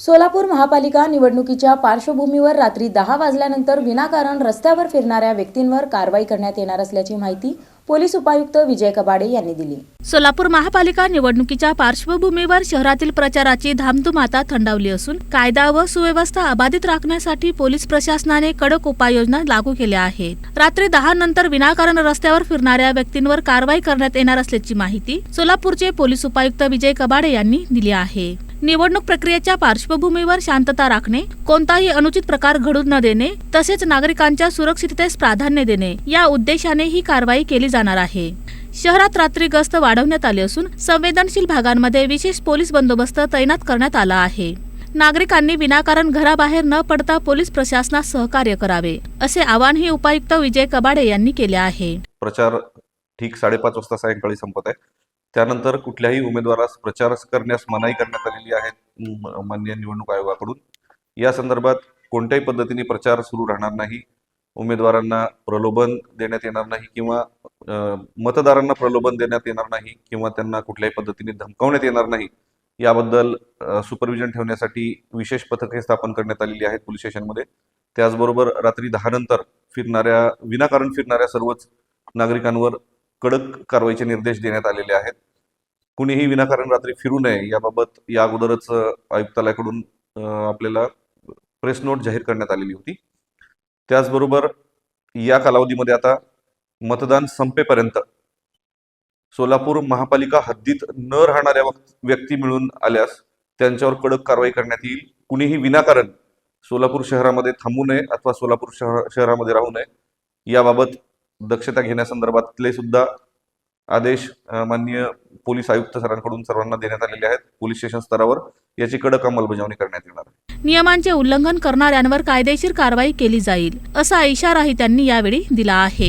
सोलापूर महापालिका निवडणुकीच्या पार्श्वभूमीवर रात्री दहा वाजल्यानंतर विनाकारण रस्त्यावर फिरणाऱ्या व्यक्तींवर कारवाई करण्यात येणार असल्याची माहिती पोलीस उपायुक्त विजय कबाडे यांनी दिली. सोलापूर महापालिका निवडणुकीच्या पार्श्वभूमीवर शहरातील प्रचाराची धामधूम आता थंडावली असून कायदा व सुव्यवस्था अबाधित राखण्यासाठी पोलीस प्रशासनाने कडक उपाययोजना लागू केल्या आहेत. रात्री दहा नंतर विनाकारण रस्त्यावर फिरणाऱ्या व्यक्तींवर कारवाई करण्यात येणार असल्याची माहिती सोलापूरचे पोलीस उपायुक्त विजय कबाडे यांनी दिली आहे. निवडणूक प्रक्रियेच्या पार्श्वभूमीवर शांतता राखणे कोणताही अनुचित प्रकार घडू न देणे तसेच नागरिकांच्या सुरक्षिततेस प्राधान्य देणे या उद्देशाने ही कारवाई केली जाणार आहे. शहरात रात्री गस्त वाढवण्यात आली असून संवेदनशील भागांमध्ये विशेष पोलीस बंदोबस्त तैनात करण्यात आला आहे. नागरिकांनी विनाकारण घराबाहेर न पडता पोलीस प्रशासनास सहकार्य करावे असे आवाहनही उपायुक्त विजय कबाडे यांनी केले आहे. प्रचार ठीक साडेपाच वाजता सायंकाळी संपत आहे. त्यानंतर कुठल्याही उमेदवारास प्रचार करण्यास मनाई करण्यात आलेली आहे माननीय निवडणूक आयोगाकडून. या संदर्भात कोणत्याही पद्धतीने प्रचार सुरू राहणार नाही. उमेदवारांना प्रलोभन देण्यात येणार नाही किंवा मतदारांना प्रलोभन देण्यात येणार नाही किंवा त्यांना कुठल्याही पद्धतीने धमकावण्यात येणार नाही याबद्दल सुपरविजन ठेवण्यासाठी विशेष पथके स्थापन करण्यात आलेली आहेत पोलीस स्टेशनमध्ये. त्याचबरोबर रात्री दहा नंतर फिरणाऱ्या विनाकारण फिरणाऱ्या सर्वच नागरिकांवर कडक कारवाईचे निर्देश देण्यात आलेले आहेत. कुणीही विनाकारण रात्री फिरू नये याबाबत या अगोदरच आयुक्तालयाकडून आपल्याला प्रेस नोट जाहीर करण्यात आलेली होती. त्याचबरोबर या कालावधीमध्ये आता मतदान संपेपर्यंत सोलापूर महापालिका हद्दीत न राहणाऱ्या व्यक्ती मिळून आल्यास त्यांच्यावर कडक कारवाई करण्यात येईल. कुणीही विनाकारण सोलापूर शहरामध्ये थांबू नये अथवा सोलापूर शहर शहरामध्ये राहू नये याबाबत दक्षता घेण्यासंदर्भातले सुद्धा आदेश माननीय पोलीस आयुक्त सरांकडून सर्वांना देण्यात आलेले आहेत. पोलीस स्टेशन स्तरावर याची कडक अंमलबजावणी करण्यात येणार आहे. नियमांचे उल्लंघन करणाऱ्यांवर कायदेशीर कारवाई केली जाईल असा इशाराही त्यांनी यावेळी दिला आहे.